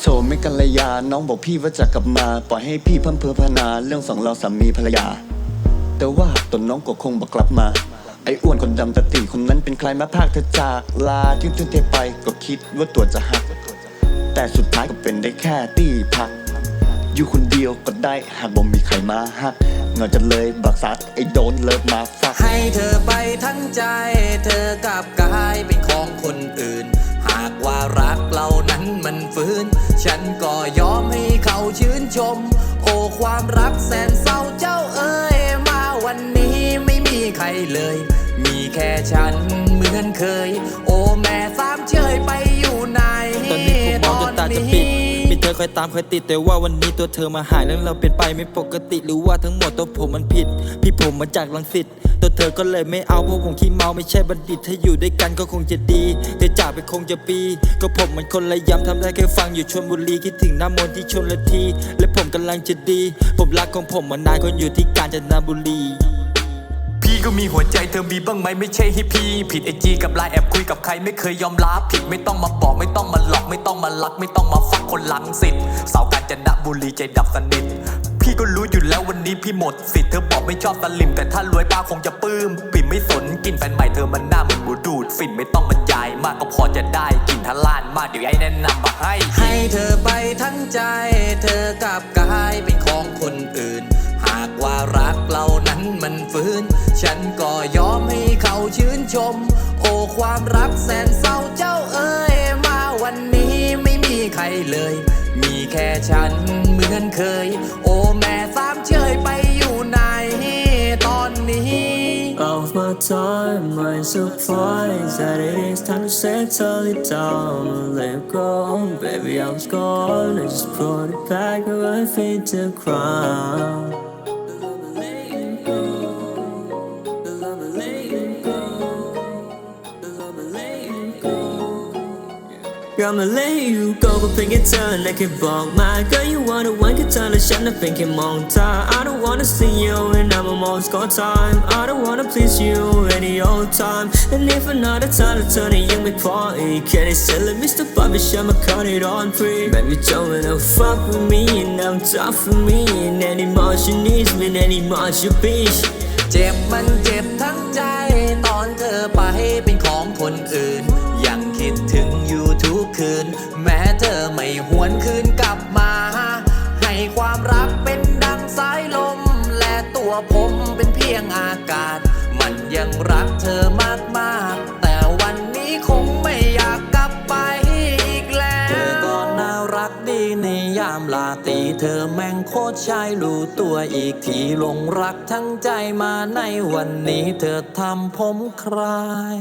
โสดไม่กัลยา น้องบอกพี่ว่าจะกลับมา ปล่อยให้พี่เพิ่มเพอพนาเรื่องสองเราสามีภรรยา แต่ว่าตนน้องก็คงบอกกลับมา ไอ้อ้วนคนดำตะตีคนนั้นเป็นใครมาพากเธอจากลาที่ทุ่นเทไปก็คิดว่าตัวจะหัก แต่สุดท้ายก็เป็นได้แค่ตีพัก อยู่คนเดียวก็ได้หากบ่มีใครมาหักเงาจะเลยบักซัดไอ้โดนเลิฟมาฟักให้เธอไปทั้งใจ เธอกลับกลายเป็นของคน ความรักแสนเศร้าเจ้าเอ๋ยมาวันนี้ไม่มีใครเลย มีแค่ฉันเหมือนเคย โอ้แม่สามเชยไปอยู่ไหนตอนนี้ผมมองจนตาจะปิด อคอยตามคอยติดแต่ว่าวันนี้ตัวเธอมาหายแล้วเราเปลี่ยนไปไม่ปกติหรือว่าทั้งหมดตัวผมมันผิด พี่ผมมาจากลังสิตตัวเธอก็เลยไม่เอาเพราะผมขี้เมาไม่ใช่บัณฑิตถ้าอยู่ด้วยกันก็คงจะดีเธอจากไปคงจะปี ก็ผมมันคนละยำทำได้แค่ฟังอยู่ชนบุรีคิดถึงน้ำมนต์ที่ชนละทีและผมกำลังจะดี ผมรักของผมมานานคนอยู่ที่กาญจนบุรี พี่ก็มีหัวใจเธอมีบ้างไหมไม่ใช่ให้พี่ ผิดไอจีกับไลน์แอบคุยกับใครไม่เคยยอมรับผิดไม่ต้องมาบอกไม่ต้องมาหลอกไม่ต้องมาลัก ไม่ต้องมาฟักคนหลังสิทธิ์สาวกาญจนบุรีใจดับสนิทพี่ก็รู้อยู่แล้ววันนี้พี่หมดสิทธิ์เธอบอกไม่ชอบสลิมแต่ถ้ารวยป้าคงจะปลื้มปิ่มไม่สนกินแฟนใหม่เธอมันหน้าเหมือนหมูดูดฝิ่นไม่ต้องบรรยายมากก็พอจะได้กินทะลานมากเดี๋ยวไอ้แนะนำมาให้ ให้เธอไปทั้งใจ เธอกลับกลายเป็นของคนอื่น ว่ารักเรานั้นมันฟื้น ฉันก็ยอมให้เขาชื่นชม โอ้ความรักแสนเศร้าเจ้าเอ๋ยมาวันนี้ไม่มีใครเลย มีแค่ฉันเหมือนเคย โอ้แม่สามเชยไปอยู่ไหนตอนนี้ Of my time, my surprise that it is time to settle it down. Let go, baby, I was gone. I just put it back and I fade to crown. I'ma let you go ก็เพียงแค่เธอและแค่บอกมา Girl you wanna one แค่เธอและฉันน่ะเป็นแค่มองตา I don't wanna see you and I'm almost got time I don't wanna please you any old time And if another time เธอเนี่ยยังไม่พออีกแค่ได้เสร็จแล้ว Mr. Bobby ฉันมา cut it on free Baby don't wanna fuck with me and I'm tough for me And any more she needs me and any more she bitch เจ็บมันเจ็บทั้งใจ คนอื่น ยังคิดถึงอยู่ทุกคืน แม้เธอไม่หวนคืนกลับมา ให้ความรักเป็นดังสายลม และตัวผมเป็นเพียงอากาศ มันยังรักเธอมากๆแต่วันนี้คงไม่อยากกลับไปอีกแล้ว เธอก็น่ารักดีในยามลาตีเธอแม่งโคตรชายรู้ตัวอีกทีหลงรักทั้งใจมาในวันนี้เธอทำผมคลาย